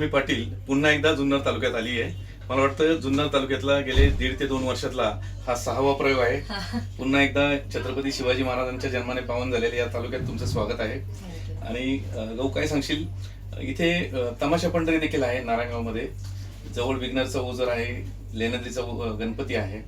गौतमी पाटील पुन्हा एकदा जुन्नर तालुक्यात आली आहे. मला वाटतं जुन्नर तालुक्यातला गेले दीड ते दोन वर्षातला हा सहावा प्रयोग आहे. पुन्हा एकदा छत्रपती शिवाजी महाराजांच्या जन्माने पावन झालेले या तालुक्यात तुमचं स्वागत आहे. आणि गौ काय सांगशील? इथे तमाशा पंढरी देखील आहे नारायणगावमध्ये. जवळ विघ्नरचा ओझर आहे लेनद्रीचा ओ- गणपती आहे.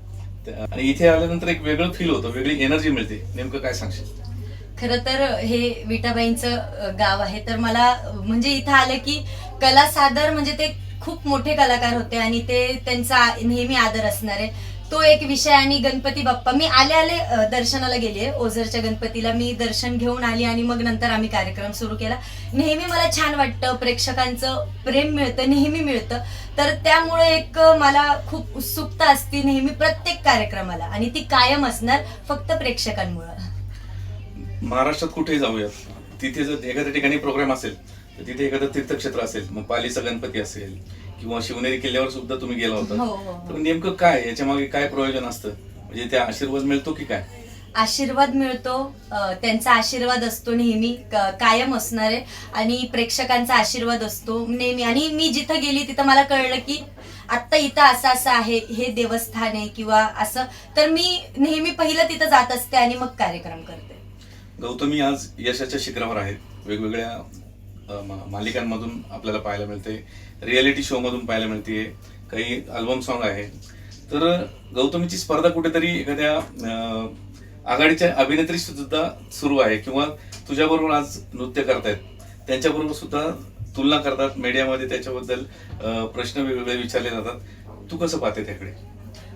आणि इथे आल्यानंतर एक वेगळं फील होतं वेगळी एनर्जी मिळते. नेमकं काय सांगशील? खर तर हे विटाबाईंचं गाव आहे. तर मला म्हणजे इथं आलं की कला सादर म्हणजे ते खूप मोठे कलाकार होते आणि ते त्यांचा नेहमी आदर असणार आहे. तो एक विषय आणि गणपती बाप्पा. मी आले आले दर्शनाला गेले ओझरच्या गणपतीला. मी दर्शन घेऊन आली आणि मग नंतर आम्ही कार्यक्रम सुरू केला. नेहमी मला छान वाटतं प्रेक्षकांचं प्रेम मिळतं नेहमी मिळतं. तर त्यामुळे एक मला खूप उत्सुकता असते नेहमी प्रत्येक कार्यक्रमाला. आणि ती कायम असणार फक्त प्रेक्षकांमुळं. महाराष्ट्रात कुठेही जाऊयात तिथे जर एखाद्या ठिकाणी प्रोग्राम असेल तर तिथे एखादं तीर्थक्षेत्र असेल मग पालीचा गणपती असेल किंवा शिवनेरी किल्ल्यावर सुद्धा तुम्ही गेला हो, होता. हो, हो. तर नेमकं काय याच्या मागे काय प्रयोजन असतं? म्हणजे त्या आशीर्वाद मिळतो की काय? आशीर्वाद मिळतो त्यांचा आशीर्वाद असतो नेहमी कायम असणारे आणि प्रेक्षकांचा आशीर्वाद असतो नेहमी. आणि मी जिथं गेली तिथं मला कळलं की आत्ता इथं असं असं आहे हे देवस्थान आहे किंवा असं. तर मी नेहमी पहिलं तिथं जात असते आणि मग कार्यक्रम करते. गौतमी आज यशाच्या शिखरावर आहेत. वेगवेगळ्या मालिकांमधून आपल्याला पाहायला मिळते. रियालिटी शो मधून पाहायला मिळते काही अल्बम सॉन्ग आहे. तर गौतमीची स्पर्धा कुठेतरी एखाद्या आघाडीच्या अभिनेत्री सुद्धा सुरू आहे किंवा तुझ्याबरोबर आज नृत्य करतायत. त्यांच्याबरोबर सुद्धा तुलना करतात. मीडियामध्ये त्याच्याबद्दल प्रश्न वेगवेगळे विचारले जातात. तू कसं पाहते त्याकडे?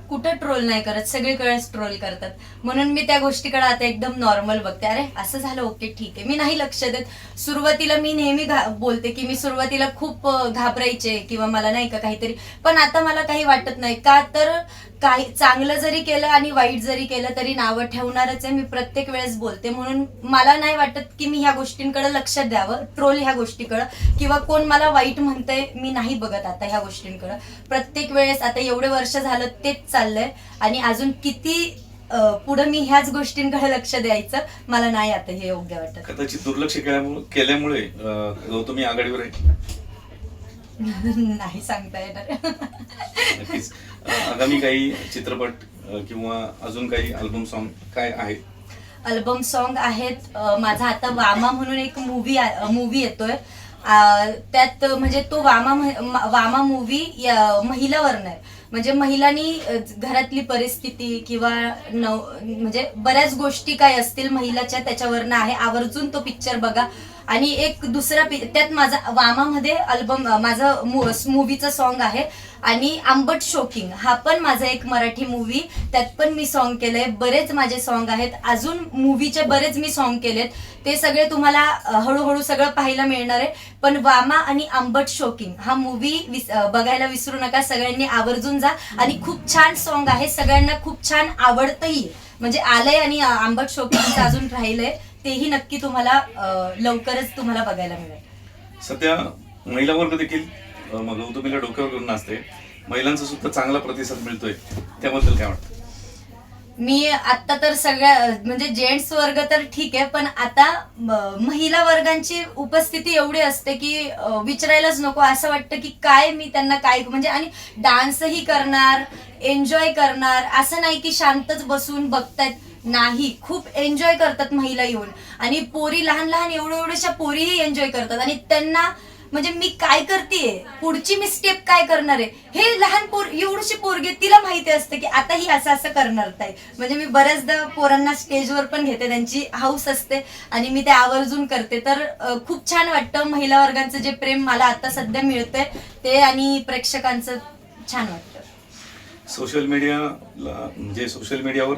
कुठं ट्रोल नाही करत सगळीकडेच ट्रोल करतात. म्हणून मी त्या गोष्टीकडे आता एकदम नॉर्मल बघते. अरे असं झालं ओके ठीक आहे. मी नाही लक्ष देत. सुरुवातीला मी नेहमी बोलते की मी सुरुवातीला खूप घाबरायचे किंवा मला नाही का काहीतरी. पण आता मला काही वाटत नाही. का तर काही चांगलं जरी केलं आणि वाईट जरी केलं तरी नावं ठेवणारच आहे. मी प्रत्येक वेळेस बोलते. म्हणून मला नाही वाटत की मी ह्या गोष्टींकडे लक्ष द्यावं ट्रोल ह्या गोष्टीकडं. किंवा कोण मला वाईट म्हणतंय मी नाही बघत आता ह्या गोष्टींकडे. प्रत्येक वेळेस आता एवढे वर्ष झालं तेच चाललंय. आणि अजून किती पुढं मी ह्याच गोष्टींकडे लक्ष द्यायचं मला नाही आता हे योग्य वाटत. कदाचित दुर्लक्ष केल्यामुळे गौतमी आघाडीवर आहे. नाही सांगता येणार. आगामी काही चित्रपट किंवा अजून काही अल्बम सॉन्ग काय आहे अल्बम सॉन्ग आहेत माझा आता वामा म्हणून एक मूवी मूवी येतोय. त्यात म्हणजे तो वामा वामा मूवी महिलावरनं आहे. म्हणजे महिलांनी घरातली परिस्थिती किंवा नव म्हणजे बऱ्याच गोष्टी काय असतील महिलाच्या त्याच्यावरनं आहे. आवर्जून तो पिक्चर बघा. आणि एक दुसरा त्यात माझा वामामध्ये अल्बम माझं मूवीचं सॉन्ग आहे. आणि आंबट शोकिंग हा पण माझा एक मराठी मूवी त्यात पण मी सॉन्ग केलंय. बरेच माझे सॉन्ग आहेत. अजून मूवीचे बरेच मी सॉन्ग केलेत. ते सगळे तुम्हाला हळूहळू सगळं पाहायला मिळणार आहे. पण वामा आणि आंबट शोकिंग हा मूवी बघायला विसरू नका. सगळ्यांनी आवर्जून जा. आणि खूप छान सॉन्ग आहे. सगळ्यांना खूप छान आवडतही. म्हणजे आलंय आणि आंबट शोकिंगचं अजून राहिलंय. तेही नक्की तुम्हाला लवकरच तुम्हाला बघायला मिळेल. सध्या महिला वर्ग देखील अ, मग गौतमीला डोक्यावर घेऊन नाचते. महिलांचा सुद्धा चांगला प्रतिसाद मिळतोय. त्याबद्दल काय वाटतं? मी आता तर सगळ्या म्हणजे जेंट्स वर्ग तर ठीक आहे पण आता महिला वर्गांची उपस्थिती एवढी असते की विचारायलाच नको. असं वाटतं की काय मी त्यांना काय म्हणजे आणि डान्सही करणार एन्जॉय करणार. असं नाही की शांतच बसून बघतायत. नाही खूप एन्जॉय करतात महिला येऊन. आणि पोरी लहान लहान एवढ्या एवढ्याशा पोरीही एन्जॉय करतात. आणि त्यांना म्हणजे मी काय करतेय? पुढची मी स्टेप काय करणार आहे? हे लहान पोर एवढीशी पोरगी तिला माहिती असतं की आता ही असं असं करणार ताई. म्हणजे मी बऱ्याचदा पोरांना स्टेजवर पण घेते त्यांची हाऊस असते आणि मी ते आवर्जून करते. तर खूप छान वाटतं महिला वर्गांचं जे प्रेम मला आता सध्या मिळतंय ते आणि प्रेक्षकांचं छान वाटतं. सोशल मीडिया म्हणजे सोशल मीडियावर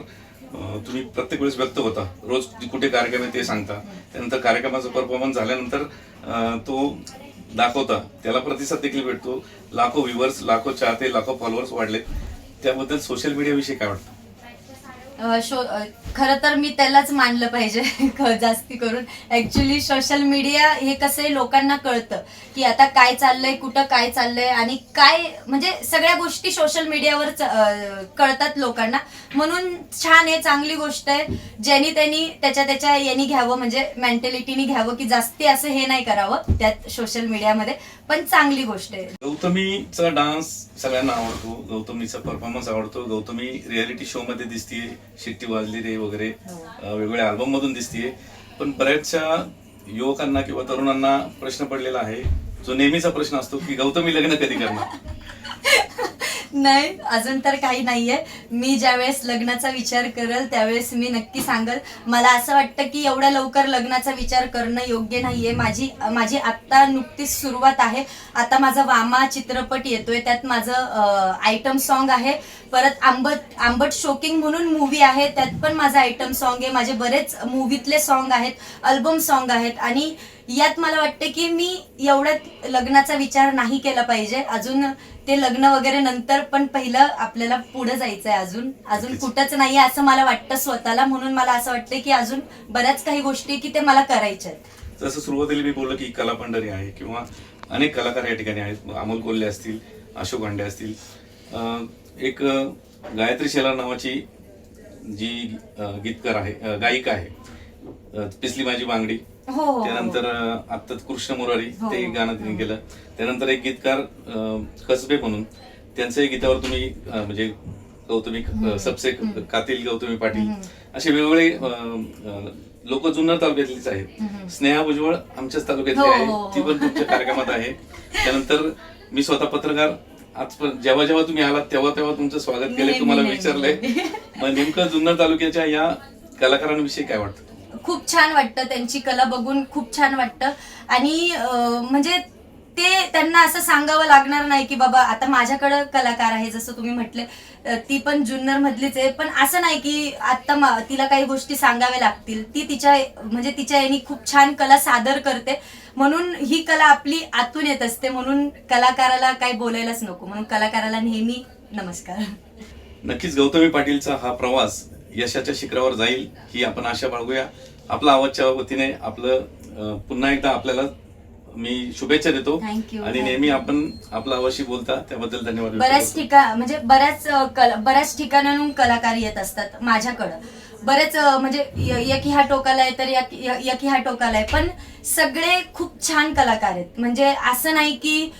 तुम्ही प्रत्येक वेळेस व्यक्त होता. रोज कुठे कार्यक्रम आहे ते सांगता. त्यानंतर कार्यक्रमाचा परफॉर्मन्स झाल्यानंतर तो दाखवता. त्याला प्रतिसाद देखील भेटतो. लाखो व्ह्युअर्स लाखो चाहते लाखो फॉलोअर्स वाढलेत. त्याबद्दल सोशल मीडियाविषयी काय वाटतं? शो खरं तर मी त्यालाच मानलं पाहिजे जास्ती करून. ऍक्च्युली सोशल मीडिया हे कसं आहे लोकांना कळतं की आता काय चाललंय कुठं काय चाललंय आणि काय म्हणजे सगळ्या गोष्टी सोशल मीडियावर कळतात लोकांना. म्हणून छान आहे चांगली गोष्ट आहे. ज्यांनी त्यांनी त्याच्या त्याच्या यांनी घ्यावं म्हणजे मेंटॅलिटीनी घ्यावं की जास्ती असं हे नाही करावं त्यात सोशल मीडियामध्ये पण चांगली गोष्ट आहे. गौतमीचा डान्स सगळ्यांना आवडतो. गौतमीचा परफॉर्मन्स आवडतो. गौतमी रियालिटी शो मध्ये दिसतीये. शिट्टी वाजली रे वगैरे. अं, वेगवेगळ्या अल्बम मधून दिसतीये. पण बऱ्याचशा युवकांना किंवा तरुणांना प्रश्न पडलेला आहे. जो नेहमीचा प्रश्न असतो की गौतमी लग्न कधी करणार? नाही अजून तर काही नाहीये. मी ज्यावेळेस लग्नाचा विचार करेल त्यावेळेस मी नक्की सांगल. मला असं वाटतं की एवढ्या लवकर लग्नाचा विचार करणं योग्य नाहीये. माझी माझी आत्ता नुकतीच सुरुवात आहे. आता माझा वामा चित्रपट येतोय. त्यात माझं आयटम सॉन्ग आहे. परत आंबट आंबट शोकिंग म्हणून मूवी आहे. त्यात पण माझं आयटम सॉन्ग आहे. माझे बरेच मूवीतले सॉन्ग आहेत. अल्बम सॉन्ग आहेत. आणि यात मला वाटतं की मी एवढ्यात लग्नाचा विचार नाही केला पाहिजे. अजून ते लग्न वगैरे नंतर पण पहिलं आपल्याला पुढे जायचंय अजून. अजून नक्कीच. कुठंच नाहीये असं मला वाटतं स्वतःला. म्हणून मला असं वाटतं की अजून बऱ्याच काही गोष्टी की ते मला करायच्या आहेत. जसं सुरुवातीला मी बोललो की कला पंढरी आहे किंवा अनेक कलाकार या ठिकाणी आहेत. अमोल कोल्हे असतील अशोक भांडे असतील. एक गायत्री शेलार नावाची जी गीतकार आहे गायिका आहे. पिसली माझी बांगडी. हो हो, हो त्यानंतर आता कृष्ण मुरारी हो, ते हो. गाणं तिने केलं त्यानंतर एक गीतकार अं, कसबे म्हणून त्यांच्याही गीतावर तुम्ही अं, म्हणजे गौतमी हम्म. सबसे हम्म. कातील गौतमी पाटील हम्म. असे वेगवेगळे लोक जुन्नर तालुक्यातलीच आहेत हम्म. स्नेहा भुजबळ आमच्याच तालुक्यातली हो, आहे हो, हो. ती पण तुमच्या कार्यक्रमात आहे त्यानंतर मी स्वतः पत्रकार आज पण जेव्हा जेव्हा तुम्ही आलात तेव्हा तेव्हा तुमचं स्वागत केलं नेहमी, तुम्हाला नेहमी. विचारलंय मग नेमकं जुन्नर तालुक्याच्या या कलाकारांविषयी काय वाटतं खूप छान वाटतं त्यांची कला बघून खूप छान वाटतं. आणि म्हणजे ते त्यांना असं सांगावं लागणार नाही की बाबा आता माझ्याकडं कलाकार आहे जसं तुम्ही म्हटले ती पण जुन्नर मधलीच आहे. पण असं नाही की आता तिला काही गोष्टी सांगाव्या लागतील. ती तिच्या म्हणजे तिच्या यांनी खूप छान कला सादर करते. म्हणून ही कला आपली आतून येत असते. म्हणून कलाकाराला काही बोलायलाच नको. म्हणून कलाकाराला नेहमी नमस्कार. नक्कीच गौतमी पाटीलचा हा प्रवास यशाच्या शिखरावर जाईल ही आपण आशा बाळगूया. आपला आवाजच्या वतीने आपलं पुन्हा एकदा आपल्याला मी शुभेच्छा देतो. आणि नेहमी आपण आपला आवाशी बोलता त्याबद्दल धन्यवाद बऱ्याच. ठिकाण म्हणजे बऱ्याच बऱ्याच ठिकाणाहून कलाकार येत असतात माझ्याकडं बरेच म्हणजे य- एक ह्या टोकाला आहे तर एक य- एक ह्या टोकाला आहे पण सगळे खूप छान कलाकार आहेत म्हणजे असं नाही की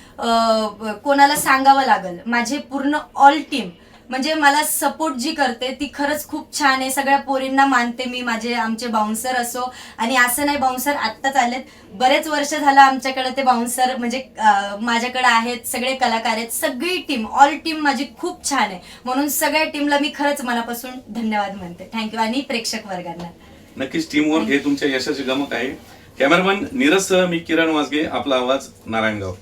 कोणाला सांगावं लागल माझे पूर्ण ऑल टीम म्हणजे मला सपोर्ट जी करते ती खरंच खूप छान आहे. सगळ्या पोरींना मानते मी माझे आमचे बाउन्सर असो. आणि असं नाही बाउन्सर आत्ताच आलेत. बरेच वर्ष झालं आमच्याकडे ते बाउन्सर म्हणजे माझ्याकडे आहेत सगळे कलाकार आहेत सगळी टीम ऑल टीम माझी खूप छान आहे. म्हणून सगळ्या टीमला मी खरंच मनापासून धन्यवाद म्हणते. थँक्यू आणि प्रेक्षक वर्गांना. नक्कीच टीमवर्क हे तुमच्या यशाचे गमक आहे. कॅमेरामन नीरज सह मी किरण वाजगे आपला आवाज नारायणगाव.